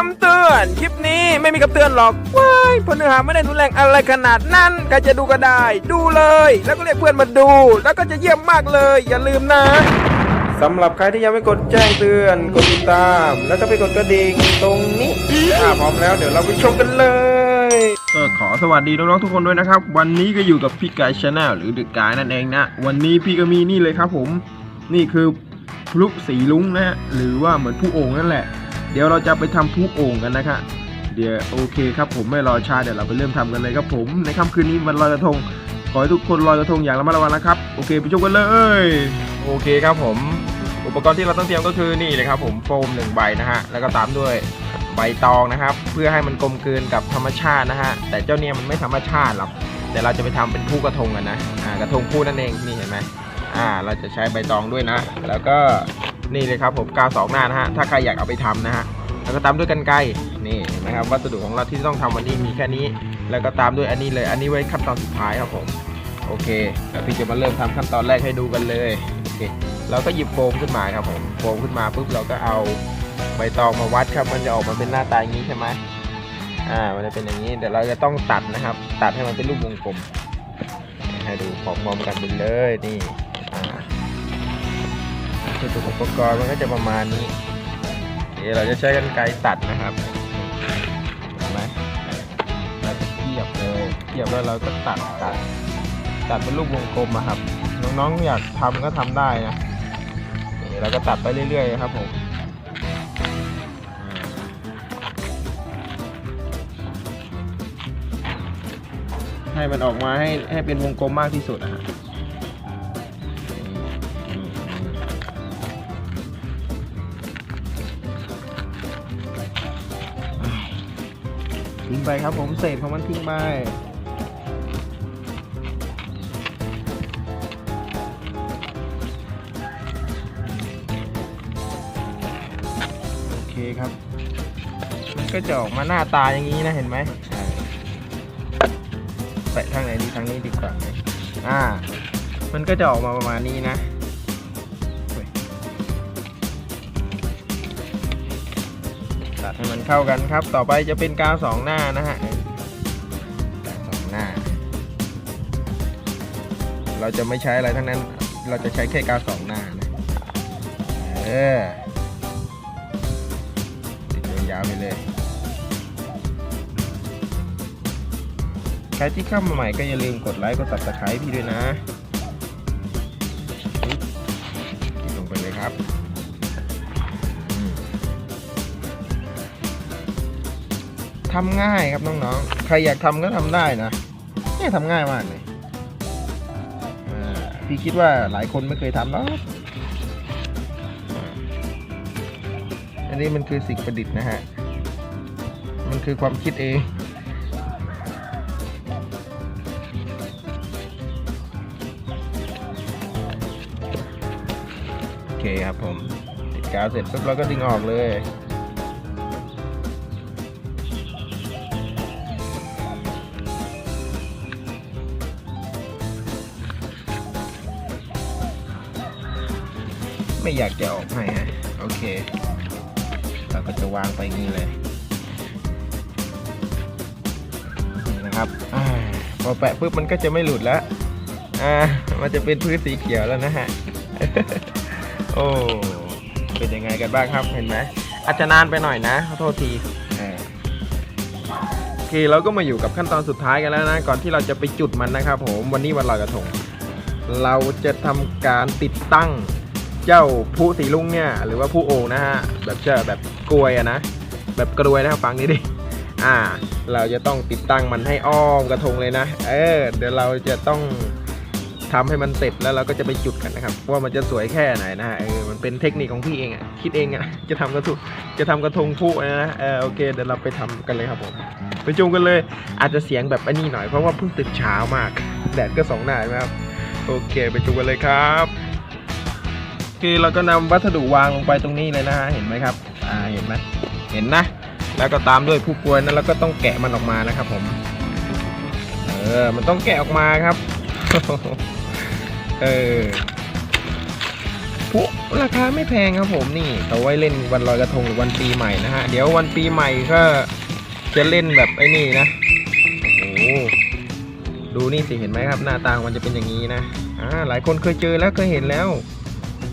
คำเตือน คลิปนี้ไม่มีคำเตือนหรอกว้ายเพราะเนื้อหาไม่ได้รุนแรงอะไรขนาดนั้นใครจะดูก็ได้ ดูเลย แล้วก็เรียกเพื่อนมาดู แล้วก็จะเยี่ยมมากเลย อย่าลืมนะสำหรับใครที่ยังไม่กดแจ้งเตือน กดติดตาม แล้วก็ไปกดกระดิ่งตรงนี้ถ้าพร้อมแล้วเดี๋ยวเราไปชมกันเลยก็ขอสวัสดีน้องๆทุกคนด้วยนะครับ วันนี้ก็อยู่กับพี่กายชาแนลหรือเดอะกายนั่นเองนะ วันนี้พี่ก็มีนี่เลยครับผม นี่คือพลุสีลุ้งนะฮะหรือว่าเหมือนผู้โอ่งนั่นแหละ เดี๋ยวเราจะไปทำผู้โอ่งกันนะครับเดี๋ยวโอเคครับผมไม่รอช้าเดี๋ยวเราไปเริ่มทำกันเลยครับผมในค่ำคืนนี้วันลอยกระทงขอให้ทุกคนลอยกระทงอย่างระมัดระวังนะครับ โอเคไปชมกันเลย โอเคครับผม อุปกรณ์ที่เราต้องเตรียมก็คือนี่เลยครับผมโฟมหนึ่งใบนะฮะแล้วก็ตามด้วยใบตองนะครับ เพื่อให้มันกลมกลืนกับธรรมชาตินะฮะแต่เจ้าเนี่ยมันไม่ธรรมชาติหรอกแต่เราจะไปทำเป็นผู้กระทงกันนะอ่ากระทงผู้นั่นเองนี่เห็นไหมอ่าเราจะใช้ใบตองด้วยนะ แล้วก็ นี่เลยครับผมกาวสองหน้านะฮะถ้าใครอยากเอาไปทำนะฮะแล้วก็ตามด้วยกันไกรนี่นไหมครับวัสดุของเราที่ต้องทำวันนี้มีแค่นี้ แล้วก็ตามด้วยอันนี้เลย อันนี้ไว้ขั้นตอนสุดท้ายครับผมโอเคแล้วพี่จะมาเริ่มทำขั้นตอนแรกให้ดูกันเลยโอเคเราก็หยิบโฟมขึ้นมาครับผมโฟมขึ้นมาปุ๊บเราก็เอาใบตองมาวัดครับ มันจะออกมาเป็นหน้าตาอย่างนี้ใช่ไหมอ่า มันจะเป็นอย่างนี้ เดี๋ยวเราจะต้องตัดนะครับ ตัดให้มันเป็นรูปวงกลม ให้ดูพร้อมๆกันไปเลย นี่ ส่วนอุปกรณ์มันก็จะประมาณนี้เดี๋ยวเราจะใช้กันไกรตัดนะครับเห็นไหมเราจะเทียบเลยเทียบแล้วเราก็ตัดตัดตัดเป็นรูปวงกลมอะครับ น้องๆอยากทำก็ทำได้นะนี่เราก็ตัดไปเรื่อยๆครับผมให้มันออกมาให้ให้เป็นวงกลมมากที่สุดนะฮะ ทิ้งไปครับผมเศษของมันทิ้งไปโอเคครับมันก็จะออกมาหน้าตาอย่างนี้นะเห็นไหมอ่าแปะทางไหนดีทางนี้ดีกว่าอ่า มันก็จะออกมาประมาณนี้นะ ตัดให้มันเข้ากันครับ ต่อไปจะเป็นกาวสองหน้านะฮะกาวสองหน้า เราจะไม่ใช้อะไรทั้งนั้น เราจะใช้แค่กาวสองหน้านะ เออติดยาวๆไปเลย ใครที่เข้ามาใหม่ก็อย่าลืมกดไลค์กด subscribe พี่ด้วยนะปึ๊บลงไปเลยครับ ทำง่ายครับน้องๆ ใครอยากทำก็ทำได้นะเนี่ยทำง่ายมากเลยพี่คิดว่าหลายคนไม่เคยทำหรอกอันนี้มันคือสิ่งประดิษฐ์นะฮะ มันคือความคิดเองโอเคครับผมติดกาวเสร็จปุ๊บเราก็ดึงออกเลย ไม่อยากจะออกให้ฮะโอเค เราก็จะวางไปอย่างนี้เลยนี่นะครับอาพอแปะปุ๊บมันก็จะไม่หลุดแล้วอ่ามันจะเป็นพื้นสีเขียวแล้วนะฮะโอ้เป็นยังไงกันบ้างครับเห็นไหมอาจจะนานไปหน่อยนะขอโทษทีเออโอเคเราก็มาอยู่กับขั้นตอนสุดท้ายกันแล้วนะ ก่อนที่เราจะไปจุดมันนะครับผมวันนี้วันลอยกระทงเราจะทำการติดตั้ง เจ้าผู้สีลุงเนี่ย หรือว่าผู้โองนะฮะ แบบเจอแบบกลวยอะนะ แบบกรวยนะฟังนี้ดิ อ่า เราจะต้องติดตั้งมันให้อ้อมกระทงเลยนะ เออ เดี๋ยวเราจะต้องทำให้มันเสร็จแล้วเราก็จะไปจุดกันนะครับว่ามันจะสวยแค่ไหนนะฮะเออมันเป็นเทคนิคของพี่เองอะคิดเองอะจะทำกระทงจะทำกระทงผู้นะเออโอเคเดี๋ยวเราไปทำกันเลยครับผมไปจูงกันเลย อาจจะเสียงแบบอันนี้หน่อยเพราะว่าเพิ่งตื่นเช้ามากแดดก็สองหน้าใช่ไหมครับโอเค ไปจูงกันเลยครับ คือเราก็นำวัสดุวางลงไปตรงนี้เลยนะฮะเห็นไหมครับอ่าเห็นไหมเห็นนะ แล้วก็ตามด้วยผู้ป่วยนั้นเราก็ต้องแกะมันออกมานะครับ ผมเออมันต้องแกะออกมาครับเออพุราคาไม่แพงครับผมนี่เอาไว้เล่นวันลอยกระทงหรือวันปีใหม่นะฮะเดี๋ยววันปีใหม่ก็จะเล่นแบบไอ้นี่นะโอ้โหดูนี่สิเห็นไหมครับ หน้าตามันจะเป็นอย่างนี้นะอ่าหลายคนเคยเจอแล้วเคยเห็นแล้ว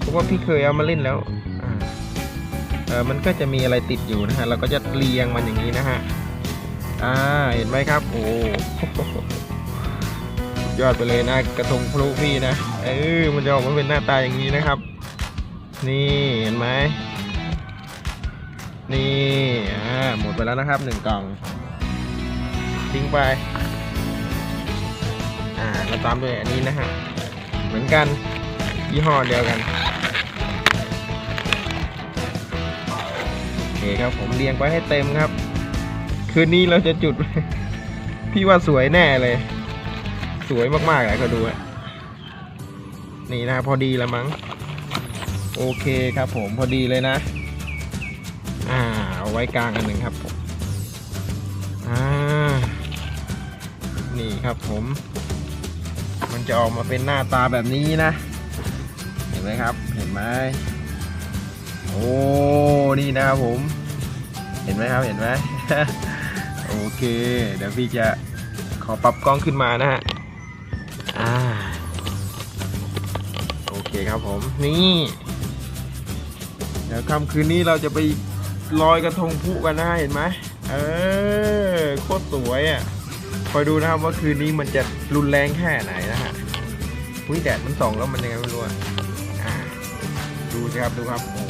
เพราะว่าพี่เคยเอามาเล่นแล้วเออมันก็จะมีอะไรติดอยู่นะฮะเราก็จะเรียงมันอย่างนี้นะฮะอ่าเห็นไหมครับโอ้ยอดไปเลยนะกระทงพลุพี่นะเออมันจะออกมาเป็นหน้าตาอย่างนี้นะครับ นี่เห็นไหมนี่อ่าหมดไปแล้วนะครับหนึ่งกล่องทิ้งไปอ่าแล้วตามด้วยอันนี้นะฮะเหมือนกันยี่ห้อเดียวกัน เคครับผมเรียงไปให้เต็มครับ คืนนี้เราจะจุด พี่ว่าสวยแน่เลย สวยมากๆเลยก็ดูอะนี่นะพอดีแล้วมั้ง โอเคครับผมพอดีเลยนะ อ่าเอาไว้กลางอันหนึ่งครับผมอ่านี่ครับผม มันจะออกมาเป็นหน้าตาแบบนี้นะ เห็นไหมครับ เห็นไหม โอ้นี่นะครับผม เห็นไหมครับเห็นไหม โอเค เดี๋ยวพี่จะขอปรับกล้องขึ้นมานะฮะอ่าโอเคครับผมนี่เดี๋ยวค่ำคืนนี้เราจะไปลอยกระทงพุกันนะเห็นไหมเออโคตรสวยอะคอยดูนะครับว่าคืนนี้มันจะรุนแรงแค่ไหนนะฮะอุ้ยแดดมันส่องแล้วมันยังไงไม่รู้อะอ่าดูสิครับดูครับโอ้โ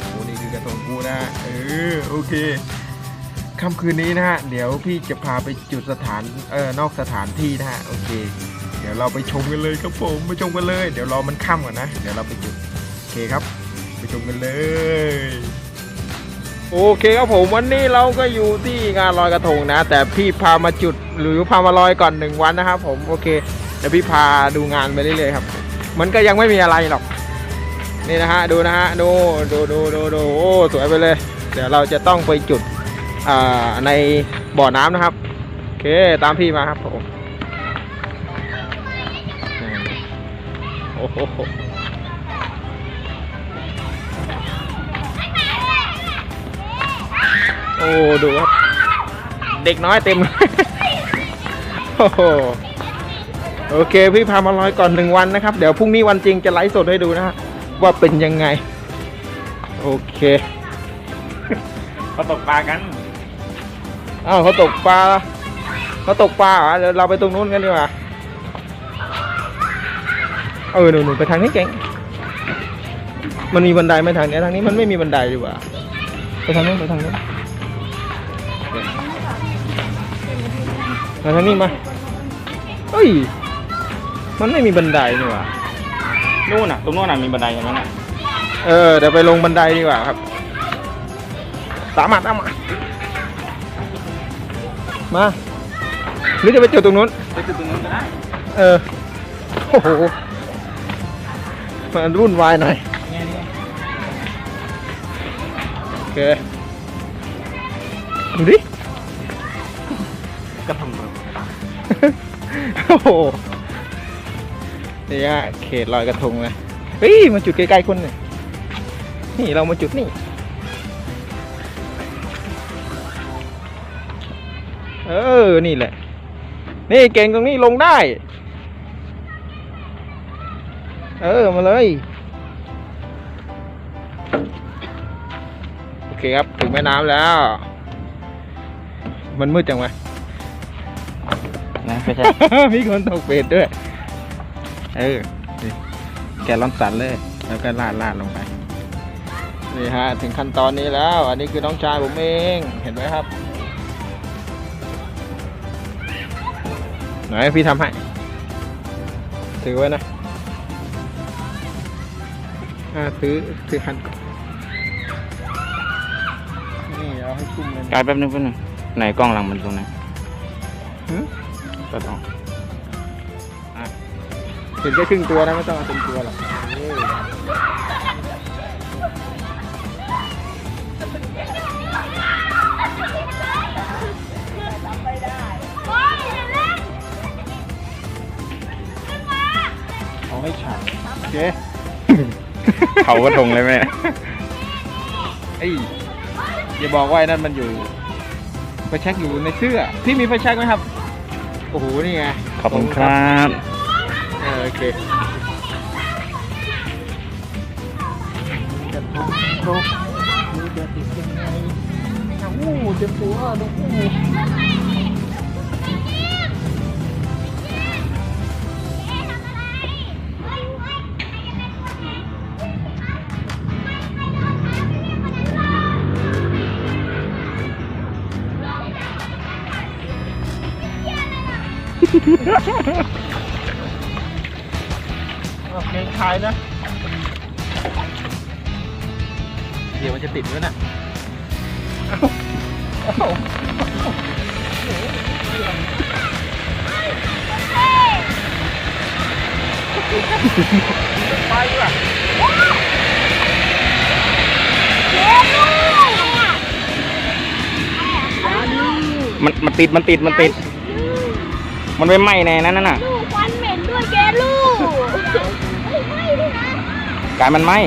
อกระทงพลุนะฮะเออโอเคค่ำคืนนี้นะฮะเดี๋ยวพี่จะพาไปจุดสถานเออนอกสถานที่นะฮะโอเค เดี๋ยวเราไปชมกันเลยครับผมไปชมกันเลย เดี๋ยวรอมันค่ำก่อนนะ เดี๋ยวเราไปจุดโอเคครับ ไปชมกันเลยโอเคครับผมวันนี้เราก็อยู่ที่งานลอยกระทงนะ แต่พี่พามาจุดหรือพามาลอยก่อนหนึ่งวันนะครับผมโอเคเดี๋ยวพี่พาดูงานไปเรื่อยๆครับ มันก็ยังไม่มีอะไรหรอก นี่นะฮะดูนะฮะดูดูดูดูดูโอ้สวยไปเลย เดี๋ยวเราจะต้องไปจุดอ่าในบ่อน้ำนะครับโอเคตามพี่มาครับผมอืมโอ้โหโอ้ดูครับเด็กน้อยเต็มโอ้โหโอเค พี่พามาลอยก่อนหนึ่งวันนะครับ เดี๋ยวพรุ่งนี้วันจริงจะไลฟ์สดให้ดูนะฮะ ว่าเป็นยังไง โอเคเขาตกปลากันอ้าวเขาตกปลาเขาตกปลาเหรอเดี๋ยวเราไปตรงนู้นกันดีกว่าเออหนูหนูไปทางนี้เก่งมันมีบันไดไหมทางเนี้ยทางนี้มันไม่มีบันไดดีกว่าไปทางนู้นไปทางนู้นมาทางนี้มาเอ้ย มันไม่มีบันไดนี่หว่า นู่นน่ะ ตรงโน้นน่ะมีบันไดอย่างนั้นน่ะเออ เดี๋ยวไปลงบันไดดีกว่าครับตามมาตามมามา หรือจะไปจุดตรงนู้น ไปจุดตรงนู้นก็ได้เออ โอ้โห มันวุ่นวายหน่อย เนี่ยนี่โอเค ดูดิ กระทงแบบ โอ้โห นี่ฮะเขตลอยกระทงนะเฮ้ยมาจุดใกล้ๆคนเนี่ยนี่เรามาจุดนี่เออ นี่แหละ นี่เก่งตรงนี้ลงได้ เออ มาเลย โอเคครับ ถึงแม่น้ำแล้ว มันมืดจังวะนะไม่ใช่ มีคนตกเบ็ดด้วย เออนี่แกลลอนสันเลย แล้วก็ลาดลาดลงไป นี่ฮะ ถึงขั้นตอนนี้แล้ว อันนี้คือน้องชายผมเอง เห็นไหมครับ ไหนพี่ทำให้ ถือไว้นะอ่าถือถือคันก่อนนี่เอาให้คุ้มเลยกายแป๊บนึงแป๊บนึงไหนกล้องหลังมันตรงไหนหืมก็ต้อง เห็นแค่ครึ่งตัวนะไม่ต้องเอาเต็มตัวหรอกเออเอาให้ฉาดโอเคเผากระทงเลยไหมไอ้ยอย่าบอกว่าไอ้นั่นมันอยู่ไฟแช็กอยู่ในเสื้อ พี่มีไฟแช็กไหมครับ โอ้โห นี่ไง ขอบคุณครับ เออโอเคจะ ทำครบมือจะติดยังไงอ้าวอู้เต็มตัวดูอู้โอเคขายนะ เดี๋ยวมันจะติดไว้น่ะเอ้าเอ้าไปว่ะมันมันติดมันติดมันติด มันไม่ไหม้ในนั้นน่ะ ลูกควันเหม็นด้วยแกลูก กายมันไหม้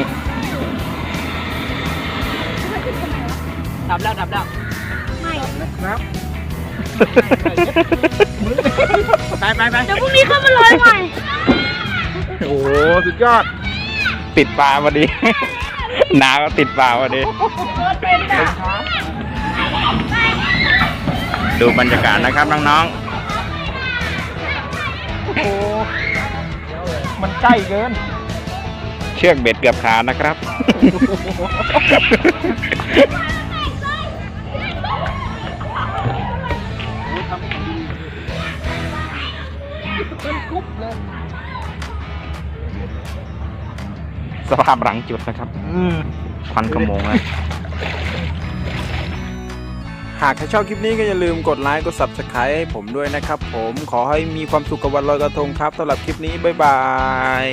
ดับแล้วดับแล้วไม่ครับไปไปไปเดี๋ยวพรุ่งนี้เข้ามาลอยใหม่โอ้โหสุดยอด ติดปลาพอดีนาก็ติดปลาพอดีเป็นอะดูบรรยากาศนะครับน้องโอ้โหมันใกล้เกินๆ เชือกเบ็ดเกือบขาดนะครับ เป็นกรุ๊ปเลยสภาพหลังจุดนะครับอืม ควันขโมงแล้วหากใครชอบคลิปนี้ก็อย่าลืมกดไลค์กด subscribe ให้ผมด้วยนะครับผมขอให้มีความสุขกับวันลอยกระทงครับสำหรับคลิปนี้ บ๊ายบาย